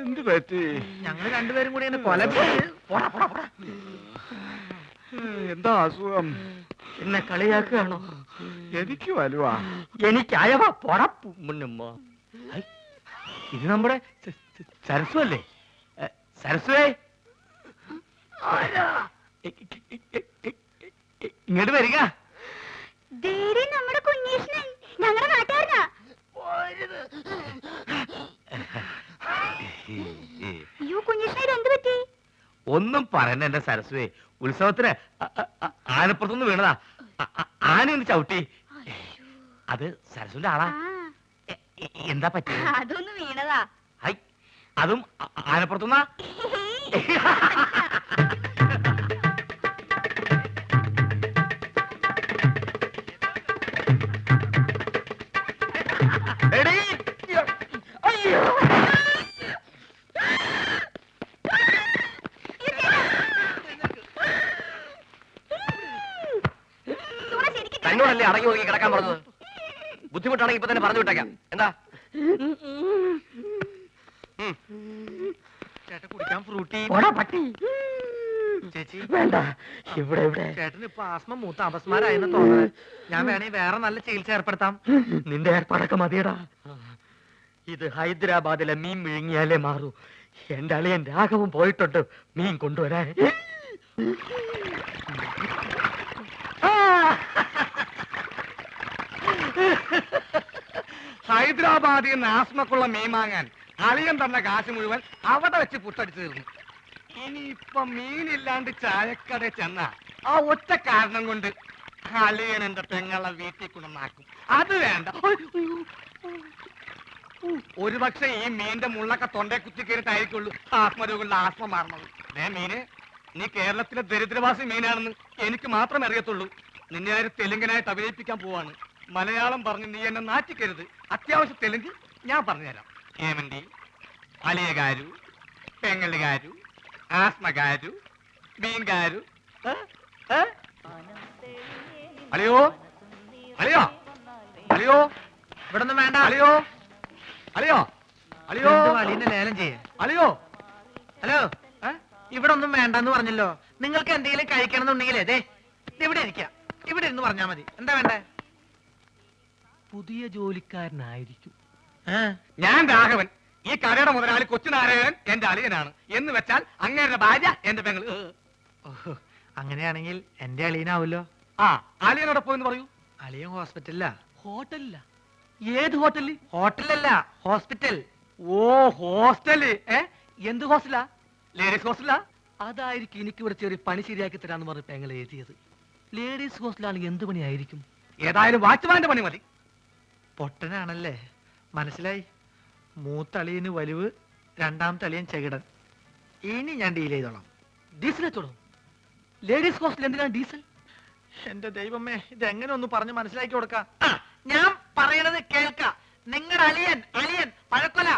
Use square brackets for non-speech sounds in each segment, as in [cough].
എന്ത് പറ്റി? ഞങ്ങൾ രണ്ടുപേരും കൂടി എന്നെ കൊല എന്താ അസുഖം? എന്നെ കളിയാക്കുകയാണോ? എനിക്ക് വലുവാ. എനിക്ക് അയവ പൊട മുന്നുമ്മ ഇത് നമ്മുടെ സരസ്വല്ലേ? സരസ്വേ? എ, ഇങ്ങോട്ട് വരിക. നമ്മുടെ കുഞ്ഞീഷ്ണൻ. ഞങ്ങളുടെ നാട്ടുകാരനാ. അയ്യോ കുഞ്ഞീഷ്ണൻ എന്ത് പറ്റി? ഒന്നും പറയണ്ട എന്റെ സരസ്വേ ഉത്സവത്തിന് ആനപ്പുറത്തുനിന്ന് വീണതാ. ആന ഒന്ന് ചവിട്ടി. അത് സരസ്വന്റെ ആളാ. എന്താ പറ്റി അതൊന്ന് വീണതാ. ഹൈ അതും ആനപ്പുറത്തുനിന്നാ? [laughs] അടങ്ങി ഒതുങ്ങി കിടക്കാൻ പറഞ്ഞത്. ബുദ്ധിമുട്ടാണെങ്കിൽ ഇപ്പൊ തന്നെ പറഞ്ഞു വിട്ടേക്കാം. എന്താ? ചേട്ടൻ കുടിക്കാൻ ഫ്രൂട്ടി. പോടാ, പട്ടി. ചേച്ചി. വേണ്ട. ഇവിടെ ഇവിടെ. ചേട്ടൻ ഇപ്പൊ ആസ്മ മൂത്ത അപസ്മാരായെന്ന് തോന്നുന്നത് ഞാൻ വേണേ വേറെ നല്ല ചികിത്സ ഏർപ്പെടുത്താം. നിന്റെ ഏർപ്പാടൊക്കെ മതിയടാ. ഇത് ഹൈദരാബാദിലെ മീൻ വിഴുങ്ങിയാലേ മാറൂ. എന്റെ അളിയൻ രാഘവൻ പോയിട്ടുണ്ട് മീൻ കൊണ്ടുവരാൻ. ഹൈദരാബാദിൽ നിന്ന് ആസ്മക്കുള്ള മീൻ വാങ്ങാൻ അളിയൻ തന്ന കാശ് മുഴുവൻ അവിടെ വെച്ച് പുട്ടടിച്ചു തീർന്നു. ഇനിയിപ്പൊ മീനില്ലാണ്ട് ചായക്കട ചെന്ന ആ ഒറ്റ കാരണം കൊണ്ട് അളിയൻ എന്റെ പെങ്ങളെ വീട്ടിൽ കൊണ്ടുവന്നാക്കും അത് വേണ്ട. അയ്യോ. ഒരു പക്ഷെ ഈ മീന്റെ മുള്ളൊക്കെ തൊണ്ടേ കുത്തി കയറിട്ടായിരിക്കുള്ളൂ ആത്മരോഗങ്ങളുടെ ആത്മ മാറണത് ഏ മീന് നീ കേരളത്തിലെ ദരിദ്രവാസി മീനാണെന്ന് എനിക്ക് മാത്രമേ അറിയത്തുള്ളൂ. നിന്നെ ആര് തെലുങ്കനായിട്ട് അഭിനയിപ്പിക്കാൻ പോവാണ്. മലയാളം പറഞ്ഞ് നീ എന്നെ നാറ്റിക്കരുത്. അത്യാവശ്യം തെലുങ്ക് ഞാൻ പറഞ്ഞുതരാം. ഹേമന്തി അലിയകാരു പെങ്ങലുകാരു ആസ്മകാരു മീൻകാരു? അലിയോ അലിയോ അലിയോ ഇവിടെ വേണ്ട. അലിയോ അലിയോ അലിയോ അലീനെ ലേലം ചെയ്യേ? അലിയോ ഹലോ? ഇവിടെ ഒന്നും വേണ്ടെന്ന് പറഞ്ഞല്ലോ. നിങ്ങൾക്ക് എന്തെങ്കിലും കഴിക്കണം എന്നുണ്ടെങ്കിലേ ദേ ഇവിടെ ഇരിക്കാം. ഇവിടെ ഇരുന്ന് പറഞ്ഞാ മതി. എന്താ വേണ്ടേ? പുതിയ ജോലിക്കാരനായിരിക്കും. ഞാൻ രാഘവൻ. ഈ കടയുടെ മുതലാളി കൊച്ചുനാരായണൻ എന്റെ അളിയനാണ്. എന്ന് വെച്ചാൽ അങ്ങേരുടെ ഭാര്യ എന്റെ പെങ്ങൾ. അങ്ങനെയാണെങ്കിൽ എന്റെ അളിയനാവല്ലോ ആ അളിയനോടെ പോയെന്ന് പറയൂ. അളിയൻ ഹോസ്പിറ്റലിലാ? ഹോട്ടലില്ല ഏത് ഹോട്ടലിൽ ഹോട്ടലല്ല ഹോസ്പിറ്റൽ. ഓ ഹോസ്റ്റൽ. ഏ എന്ത് ഹോസ്റ്റലാ? ലേഡീസ് ഹോസ്റ്റലാ അതായിരിക്കും എനിക്ക് ഇവിടെ ചെറിയ പണി ശരിയാക്കി തരാന്ന് പറഞ്ഞ് പെങ്ങൾ എഴുതിയത്. ലേഡീസ് ഹോസ്റ്റലാണെങ്കിൽ എന്ത് പണിയായിരിക്കും? ഏതായാലും വാച്ച്മാന്റെ പണി മതി. പൊട്ടനാണല്ലേ? മനസ്സിലായി? മൂത്തളിയന് വലിവ് രണ്ടാമത്തെ അളിയൻ ചെകിടൻ. ഇനി ഞാൻ ഡീൽ ചെയ്തോളാം. ഡീസൽ എത്തോളൂ ലേഡീസ് ഹോസ്റ്റൽ എന്തിനാണ് ഡീസൽ എന്റെ ദൈവമേ ഇത് എങ്ങനെ ഒന്ന് പറഞ്ഞ് മനസ്സിലാക്കി കൊടുക്ക? ഞാൻ പറയണത് കേൾക്ക. നിങ്ങളുടെ അളിയൻ അളിയൻ പഴക്കൊല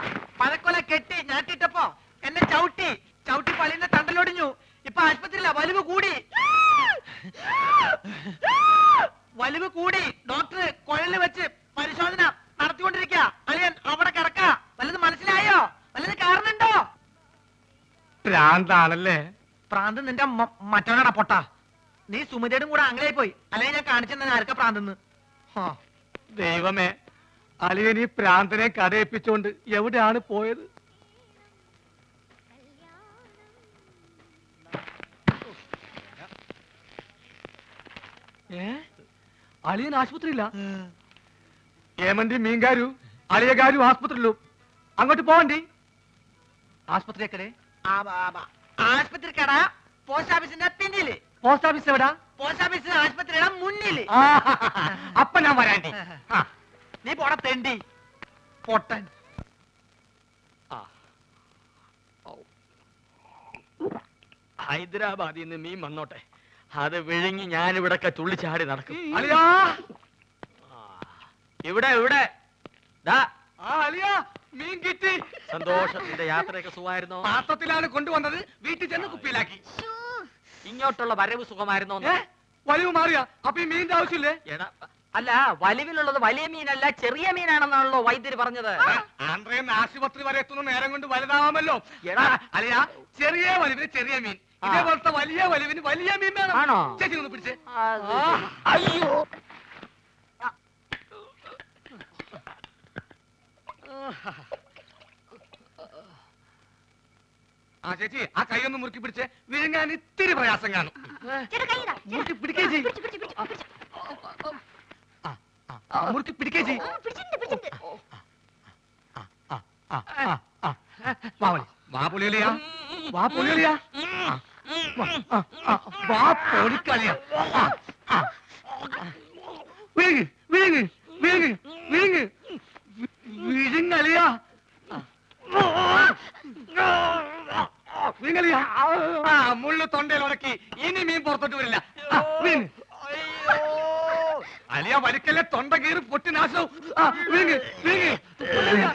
പഴക്കൊല കെട്ടി ഞാട്ടിട്ടപ്പോ എന്നെ ചവിട്ടി ചവിട്ടി പളിന്റെ തണ്ടലൊടിഞ്ഞു. ഇപ്പൊ ആശുപത്രിയിലാ വലിവ് കൂടി. [laughs] വലിവ് കൂടി ഡോക്ടർ കുഴൽ വെച്ച് പരിശോധന നടത്തിക്കൊണ്ടിരിക്കുക അളിയൻ അവിടെ കിടക്ക വല്ലത് മനസ്സിലായോ വല്ലത് കാരണുണ്ടോ ഭ്രാന്താണല്ലേ? പ്രാന്ത് നിന്റെ മറ്റവനാടാ പൊട്ട. നീ സുമിതയുടെ കൂടെ അങ്ങനെ പോയി. അല്ലെങ്കിൽ ഞാൻ കാണിച്ചെന്നെ ആർക്ക പ്രാന്തെന്ന്? ദൈവമേ. അലിയൻ ഈ പ്രാന്തനെ കഥയിപ്പിച്ചോണ്ട് എവിടെയാണ് പോയത്? ഏ? അളിയൻ ആശുപത്രിയില്ല ഏമന്തി മീൻകാരു അളിയകാരു ആസ്പത്രിയിലും അങ്ങോട്ട് പോവണ്ടി. ആശുപത്രിയൊക്കെ ആശുപത്രി കട പോസ്റ്റ് ഓഫീസിന്റെ പിന്നിൽ. പോസ്റ്റ് ഓഫീസ് എവിടാ? പോസ്റ്റ് ഓഫീസ് ആശുപത്രിയുടെ മുന്നിൽ. ആ, അപ്പൊ ഞാൻ വരാണ്ടി. ആ, നീ പോട തെണ്ടി. പൊട്ടൻ. ഹൈദരാബാദിൽ നിന്ന് മീൻ വന്നോട്ടെ. അത് വിഴുങ്ങി ഞാനിവിടൊക്കെ തുള്ളിച്ചാടി നടക്കും. അളിയാ ഇവിടെ ഇവിടെ. ദാ. ആ അളിയാ മീൻ കിട്ടി. സന്തോഷത്തിന്റെ യാത്രയൊക്കെ സുഖമായിരുന്നോ? പാത്രത്തിലാണ് കൊണ്ടുവന്നത്. വീട്ടിൽ ചെന്ന് കുപ്പിയിലാക്കി. ഇങ്ങോട്ടുള്ള വരവ് സുഖമായിരുന്നോ? വലിവ് മാറിയ. അപ്പൊ ഈ മീനിന്റെ ആവശ്യമില്ലേ? എടാ അല്ല വലിവിലുള്ളത് വലിയ മീനല്ല ചെറിയ മീനാണെന്നാണല്ലോ വൈദ്യര് പറഞ്ഞത്. ആന്ധ്രയിൽ ആശുപത്രി വരെ എത്തുന്ന നേരം കൊണ്ട് വലുതാവാമല്ലോ. എടാ. അല്ലയാ ചെറിയ വലിവിന് ചെറിയ മീൻ. ഇതേപോലത്തെ വലിയ വലിവിന് വലിയ മീൻ വേണം. ആണോ? ചേച്ചി ഒന്ന് പിടിച്ചേ. അയ്യോ. ആ ചേച്ചി ആ കൈ ഒന്ന് മുറുക്കി പിടിച്ചേ വിഴുങ്ങാൻ ഇത്തിരി പ്രയാസം കാണും മുറുക്കി. പിടിക്കേ ചെയ്യ്. മുറുക്കി പിടിക്കേ ചെയ്യ്. വാ വളി. വാ പുളിയലിയാ വാ പൊളിക്കളിയാ വിഴുങ്ങ് വിഴുങ്ങ് വിഴുങ്ങ് വിഴുങ്ങലിയാ ആ മുള്ളു തൊണ്ടയിൽ ഉടക്കി ഇനി മീൻ പുറത്തോട്ട് വരില്ല. ആ, വിഴുങ്ങ് അലിയ വലിക്കല്ലേ തൊണ്ട കീറി പൊട്ടി നാശവും. ആ, വീങ്ങ്, പുളിയലിയാ.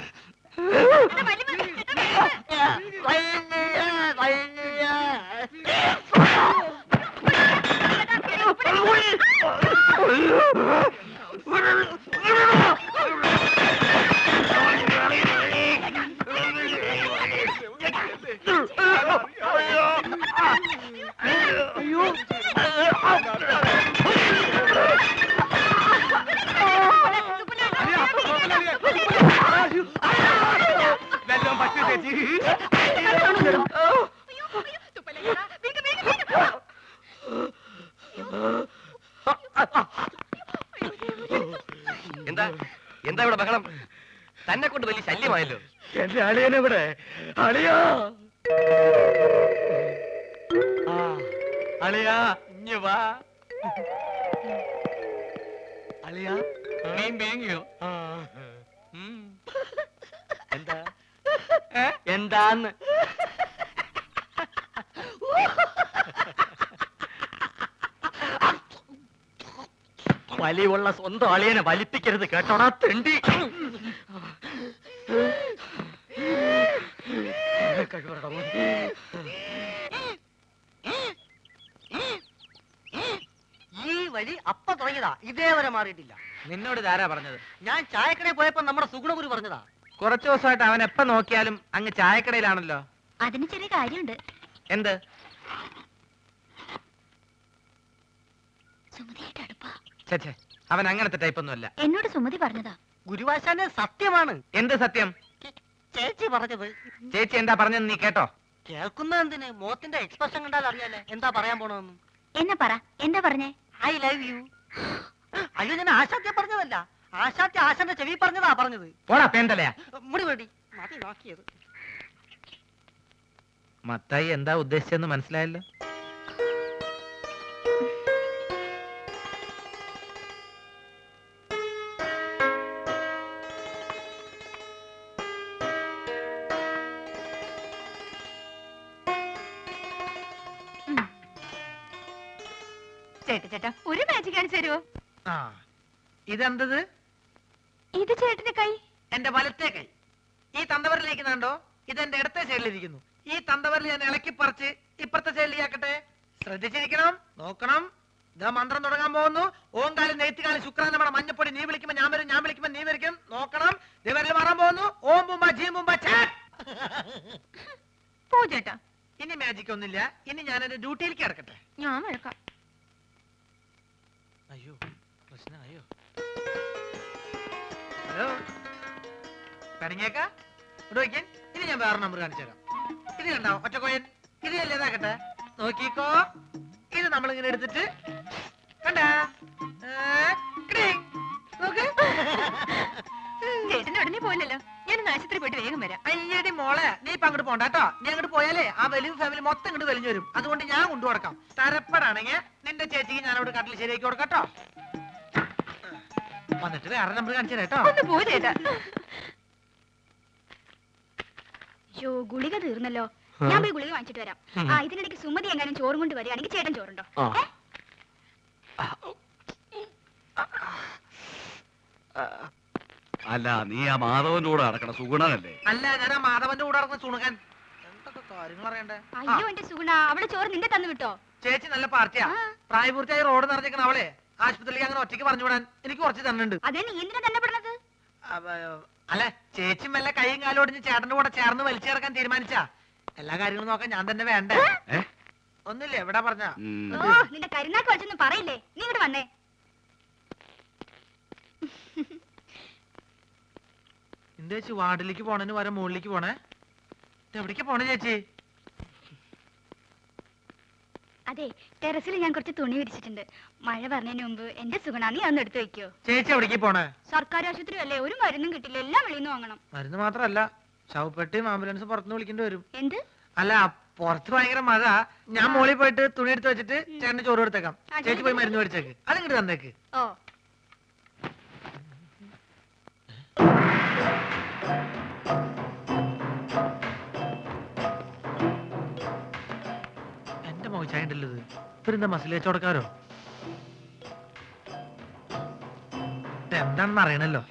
എന്താ? എന്താ ഇവിടെ ബഹളം? തന്നെ കൊണ്ട് വലിയ ശല്യമായല്ലോ. എന്റെ അളിയനെവിടെ അളിയാ. ആ, അളിയാ ഇഞ്ഞ് വാ. അളിയാ മീൻ വേങ്ങിയോ എന്താ? എന്താന്ന്? വലിവുള്ള സ്വന്തം അളിയനെ വലിപ്പിക്കരുത് കേട്ടോടാ തെണ്ടി. കഴിവറടാ മോനെ. ഈ വഴി അപ്പ തുടങ്ങിയതാ. ഇതേവരെ മാറിയിട്ടില്ല. നിന്നോട് ഇതാരാ പറഞ്ഞത്? ഞാൻ ചായക്കടയിൽ പോയപ്പോ നമ്മുടെ സുഗുണഗുരു പറഞ്ഞതാ. കുറച്ചു ദിവസമായിട്ട് അവൻ എപ്പ നോക്കിയാലും അങ്ങ് ചായക്കടയിലാണല്ലോ. അതിന് ചെറിയ കാര്യമുണ്ട്. എന്ത്? സുമതിയായിട്ട് അടുപ്പാ. അവൻ അങ്ങനത്തെ ടൈപ്പ് ഒന്നുമല്ല എന്നോട് സുമതി പറഞ്ഞതാ. ഗുരുവാശാന് സത്യമാണ്. എന്ത് സത്യം? ചേച്ചി പറഞ്ഞത്. ചേച്ചി എന്താ പറഞ്ഞത് നീ കേട്ടോ. കേൾക്കുന്ന എന്തിന്? മോത്തിന്റെ എക്സ്പ്രഷൻ കണ്ടാൽ അറിയാലേ. എന്താ പറയാൻ പോണെന്ന് എന്നാ പറ എന്താ പറഞ്ഞേ? ഐ ലവ് യു അയ്യോ ഞാൻ ആശാത്തെ പറഞ്ഞതല്ല. ആശാത്യ ആശാന്റെ ചെവി പറഞ്ഞതാ പറഞ്ഞത്. പോടാ പേന്തലയാ. മുടി വേണ്ടി മതി നോക്കിയത്. മത്തായി എന്താ ഉദ്ദേശിച്ചെന്ന് മനസ്സിലായല്ലോ? ഇതെന്തത്? ഇത് ചേട്ടന്റെ കൈ. എന്റെ വലത്തെ കൈ. ഈ തന്തവരിലേക്ക് ഇത് എന്റെ ഇടത്തെ സൈഡിലിരിക്കുന്നു. ഈ തന്തവരിൽ ഞാൻ ഇളക്കി പറിച്ച് ഇപ്പുറത്തെ സൈഡിലേക്കാക്കട്ടെ ശ്രദ്ധിച്ചിരിക്കണം നോക്കണം. ഇതാ മന്ത്രം തുടങ്ങാൻ പോകുന്നു. ഓങ്കാലി നെയ്ത്തുകാലി ശുക്രാൻ നമ്മുടെ മഞ്ഞപ്പൊടി. നീ വിളിക്കുമ്പോ ഞാൻ വരും ഞാൻ വിളിക്കുമ്പോ നീ വരിക്കും. നോക്കണം. ദിവരിൽ മാറാൻ പോകുന്നു. ഓം ബുംബ ജീ ബുംബ പോ ചേട്ടാ. ഇനി മാജിക് ഒന്നുമില്ല. ഇനി ഞാൻ എന്റെ ഡ്യൂട്ടിയിലേക്ക് ഇറക്കട്ടെ ഞാൻ വഴക്കാം. അയ്യോ. ഹലോ? കണിങ്ങേക്ക ഇവിടെ വയ്ക്കാൻ ഇനി ഞാൻ വേറെ നമ്പർ കാണിച്ചു തരാം. ഇത് കണ്ടോ ഒറ്റ കോയൻ ഇത് അല്ലേ ഇതാക്കട്ടെ. നോക്കിക്കോ. ഇത് നമ്മൾ ഇങ്ങനെ എടുത്തിട്ട് കണ്ടാ? ചേട്ടൻ ഉടനെ പോയില്ലല്ലോ. ഞാൻ ആശുപത്രി പോയിട്ട് വേഗം വരാം. അയ്യടി മോളെ നീ ഇപ്പൊ അങ്ങോട്ട് പോണ്ട കേട്ടോ. നീ അങ്ങോട്ട് പോയാലേ ആ വലിയ ഫാമിലി മൊത്തം ഇങ്ങോട്ട് വലിഞ്ഞു വരും. അതുകൊണ്ട് ഞാൻ കൊണ്ടു കൊടുക്കാം തരപ്പെടാണെങ്കിൽ നിന്റെ ചേച്ചിക്ക് ഞാൻ അവിടെ കട്ടിൽ ശരിയാക്കി കൊടുക്കാം കേട്ടോ. വന്നിട്ട് വേറെ നമ്പർ കാണിച്ചു കേട്ടോ. ഒന്ന് പോയി ചേട്ടാ. യോ ഗുളിക തീർന്നല്ലോ. ഞാൻ പോയി ഗുളിക വാങ്ങിച്ചിട്ട് വരാം. ആ ഇതിനിടയ്ക്ക് സുമതി എങ്ങാനും ചോറും കൊണ്ട് വരികയാണെങ്കിൽ ചേട്ടൻ ചോറുണ്ടോ? ഏ? അല്ല നീ ആ മാധവന്റെ കൂടെ നടക്കണ സുഗുണനല്ലേ? അല്ല ഞാൻ ആ മാധവന്റെ കൂടെ നടക്കുന്ന സുണുകൻ എന്തൊക്കെ കാര്യങ്ങൾ അറിയണ്ടേ? അയ്യോ എന്റെ സുഗുണ അവളെ ചോറ് നിന്റെ തന്നു വിട്ടോ? ചേച്ചി നല്ല പാർട്ടിയാ. ആ. പ്രായപൂർത്തിയായി റോഡ് നിറഞ്ഞേക്കണ അവളെ. ആശുപത്രിയിലേക്ക് അങ്ങനെ ഒറ്റയ്ക്ക് പറഞ്ഞു വിടാൻ എനിക്ക് കുറച്ച് തന്നുണ്ട്. അതേ നീ എന്തിനാ തന്നെ പെടുന്നത് അല്ല ചേച്ചി മെല്ലെ കൈയും കാലും ഒടിഞ്ഞ് ചേട്ടന്റെ കൂടെ ചേർന്ന് വലിച്ചിറക്കാൻ തീരുമാനിച്ചാ? എല്ലാ കാര്യങ്ങളും നോക്കാൻ ഞാൻ തന്നെ വേണ്ടേ? ഒന്നുമില്ല എവിടെ പറഞ്ഞ? ഉം. ഓ നിന്റെ കരുനാക്ക് വെച്ചൊന്നും പറയില്ലേ? നീ ഇങ്ങോട്ട് വന്നേ. എന്താ ചേച്ചി വാർഡിലേക്ക് പോണേന് വരെ മുകളിലേക്ക് പോണേ? ഇത് എവിടേക്ക് പോണേ ചേച്ചി? അതെ ടെറസിൽ ഞാൻ കുറച്ച് തുണി വിരിച്ചിട്ടുണ്ട്. മഴ പറഞ്ഞതിന് മുമ്പ് എന്റെ സുഗുണ നീ അതൊന്ന് എടുത്തു വെക്കോ. ചേച്ചി എവിടേക്ക് പോണേ? സർക്കാർ ആശുപത്രി അല്ലേ ഒരു മരുന്നും കിട്ടില്ല എല്ലാം വെളിയിൽ നിന്ന് വാങ്ങണം. മരുന്ന് മാത്രല്ല ശവപ്പെട്ടിയും ആംബുലൻസ് പുറത്തുനിന്ന് വിളിക്കേണ്ടി വരും. എന്ത്? അല്ല പുറത്ത് ഭയങ്കര മഴ. ഞാൻ മോളിൽ പോയിട്ട് തുണി എടുത്ത് വെച്ചിട്ട് ചേട്ടന് ചോറ് കൊടുത്തേക്കാം. ചേച്ചി പോയി മരുന്ന് മേടിച്ചേക്ക്. അതിങ്ങോട്ട് തന്നേക്ക്. ഓ. മോശായിട്ടല്ലത് ഇവരെന്താ മസിൽ വെച്ചോടക്കാരോ എന്താണെന്ന് അറിയണല്ലോ.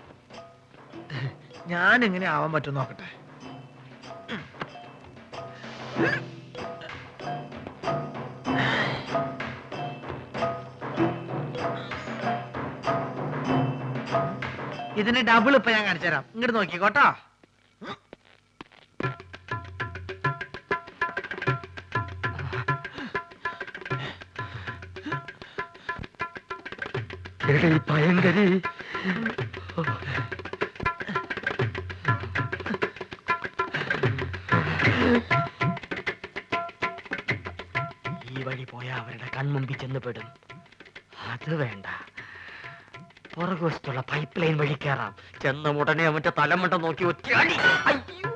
ഞാൻ എങ്ങനെ ആവാൻ പറ്റും നോക്കട്ടെ. ഇതിന് ഡബിൾ ഇപ്പൊ ഞാൻ കാണിച്ചു തരാം ഇങ്ങോട്ട് നോക്കിക്കോട്ടോ. എടീ ഭയങ്കരി. ഈ വഴി പോയ അവരുടെ കൺമുമ്പിൽ ചെന്നപ്പെടും അത് വേണ്ട. പുറകുവശത്തുള്ള പൈപ്പ് ലൈൻ വഴി കയറാം ചെന്ന ഉടനെ അവന്റെ തലമുണ്ട നോക്കി ഒറ്റ അയ്യോ.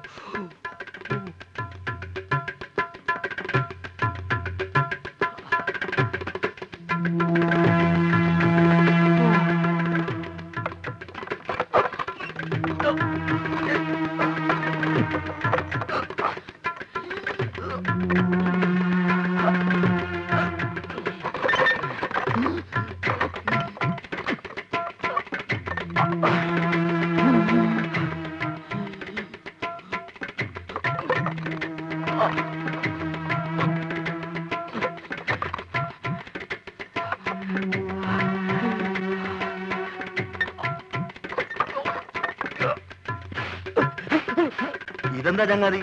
ഇതെന്താ ചങ്ങാതി?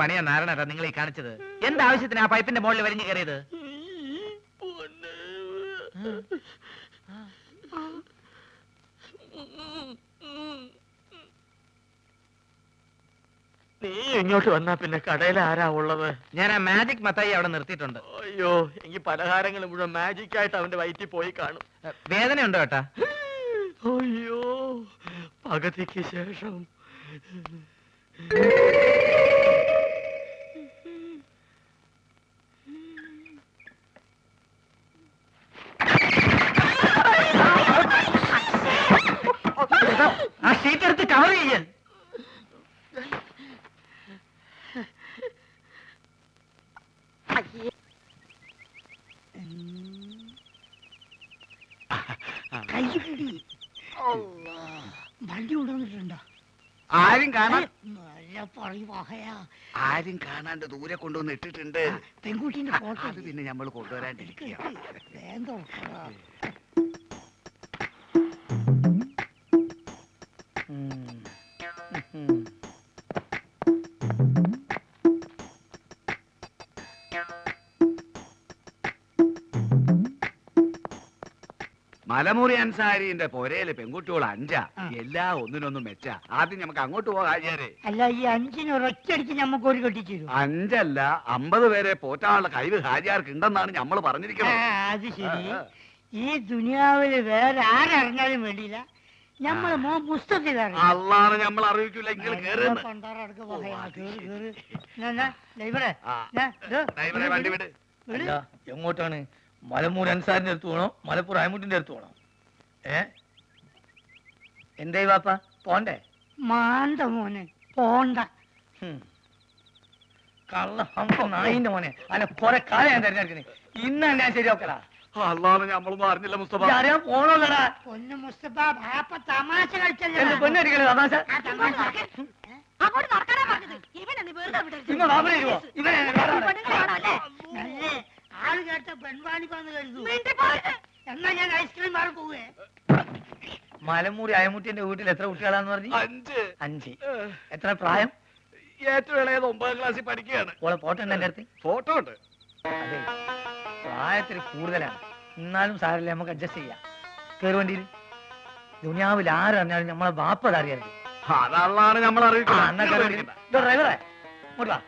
പണിയാ നാരായണ നിങ്ങൾ ഈ കാണിച്ചത്. എന്ത് ആവശ്യത്തിന് ആ പൈപ്പിന്റെ മുകളിൽ വരിഞ്ഞു കയറിയത്? നീ ഇങ്ങോട്ട് വന്നാ പിന്നെ കടയിൽ ആരാ ഉള്ളത്? ഞാൻ ആ മാജിക് മത്തായി അവിടെ നിർത്തിയിട്ടുണ്ട്. അയ്യോ എനിക്ക് പലഹാരങ്ങൾ മുഴുവൻ മാജിക് ആയിട്ട് അവന്റെ വയറ്റിൽ പോയി കാണും. വേദനയുണ്ടോ ഏട്ടാ? അയ്യോ പകുതിക്ക് ശേഷം ആ ഷീറ്റ് എടുത്ത് കവർ ചെയ്യാൻ വണ്ടി കൊണ്ടുവന്നിട്ടുണ്ടോ ആരും കാണാൻ? നല്ല ആരും കാണാണ്ട് ദൂരെ കൊണ്ടുവന്ന് ഇട്ടിട്ടുണ്ട്. പെൺകുട്ടിന്റെ ഫോട്ടോ അത് പിന്നെ നമ്മൾ കൊണ്ടുവരാണ്ടിരിക്കുക മലമുറി അൻസാരിന്റെ പൊരയിൽ പെൺകുട്ടികൾ അഞ്ചാ. എല്ലാ ഒന്നിനൊന്നും മെച്ച. ആദ്യം നമുക്ക് അങ്ങോട്ട് പോകാം ആചാരെ. അല്ല ഈ അഞ്ചിന് ഒരൊറ്റയടിക്ക് നമുക്ക് ഒരു കെട്ടിച്ചു അഞ്ചല്ല അമ്പത് പേരെ പോറ്റാനുള്ള കഴിവ് ഹാജിയാർക്ക് ഉണ്ടെന്നാണ് നമ്മൾ പറഞ്ഞിരിക്കുന്നത്. അത് ശരി. ഈ ദുനിയാവിൽ വേറെ ആരറിഞ്ഞാലും വേണ്ടിയില്ല. ഞമ്മൾ മോ പുസ്തകത്തിൽ അള്ളാണ് നമ്മൾ അറിയിക്കില്ല നിങ്ങൾ ആ. ഡ്രൈവറെ വണ്ടി വിട്. എങ്ങോട്ടാണ്? മലമൂർ അൻസാറിന്റെ അടുത്ത് പോണോ മലപ്പൂർ അയമുട്ടിന്റെ അടുത്ത് പോണോ. ഏ? എന്തേ വാപ്പ? പോണ്ടേ? മാന്ത മോനെ പോണ്ട. കള്ള ഹംസ നായിന്റെ മോനെ. അല്ല കൊറേ കാലം ഞാൻ തെരഞ്ഞെടുക്കണേ. ഇന്ന് ഞാൻ ശരിയാക്കടാ അല്ലാതെ നമ്മളൊന്നും അറിഞ്ഞില്ല മുസ്തഫ. അറിയാൻ പോണോല്ലടാ. പൊന്നു മുസ്തഫ ബാപ്പ തമാശ കളിച്ചല്ലേ എന്റെ തമാശ? അങ്ങോട്ട് നടക്കാനാ പറഞ്ഞത്. വെറുതെ ഇരുവോ? ഇവനെ പെണ്ണുങ്ങളെ കാണാം അല്ലേ? നല്ലേ ആൾ കേട്ട പെൺവാണിപ്പാന്ന് കരുതു. എന്നാ ഞാൻ ഐസ്ക്രീം മാറി പോവേ. മലമൂരി അയമുട്ടിന്റെ വീട്ടിൽ എത്ര കുട്ടികളാന്ന് പറഞ്ഞു? അഞ്ച്. അഞ്ച്. എത്ര പ്രായം? ഏറ്റവും ഇളയത് ഒമ്പതാം ക്ലാസ്സിൽ പഠിക്കുകയാണ്. ഓളെ ഫോട്ടോ ഉണ്ട് എന്റെ അടുത്ത്? ഫോട്ടോ ഉണ്ട്. അതെ. പ്രായത്തിൽ കൂടുതലാണ്. എന്നാലും സാരല്ലേ നമുക്ക് അഡ്ജസ്റ്റ് ചെയ്യാം. കയറി വണ്ടിയിൽ. ദുനിയാവിൽ ആരറിഞ്ഞാലും നമ്മളെ ബാപ്പത് അറിയാറില്ല അതാണ് നമ്മൾ. അറിയിക്കുന്നത്. ഡ്രൈവറെ ഇങ്ങോട്ടാ വാ.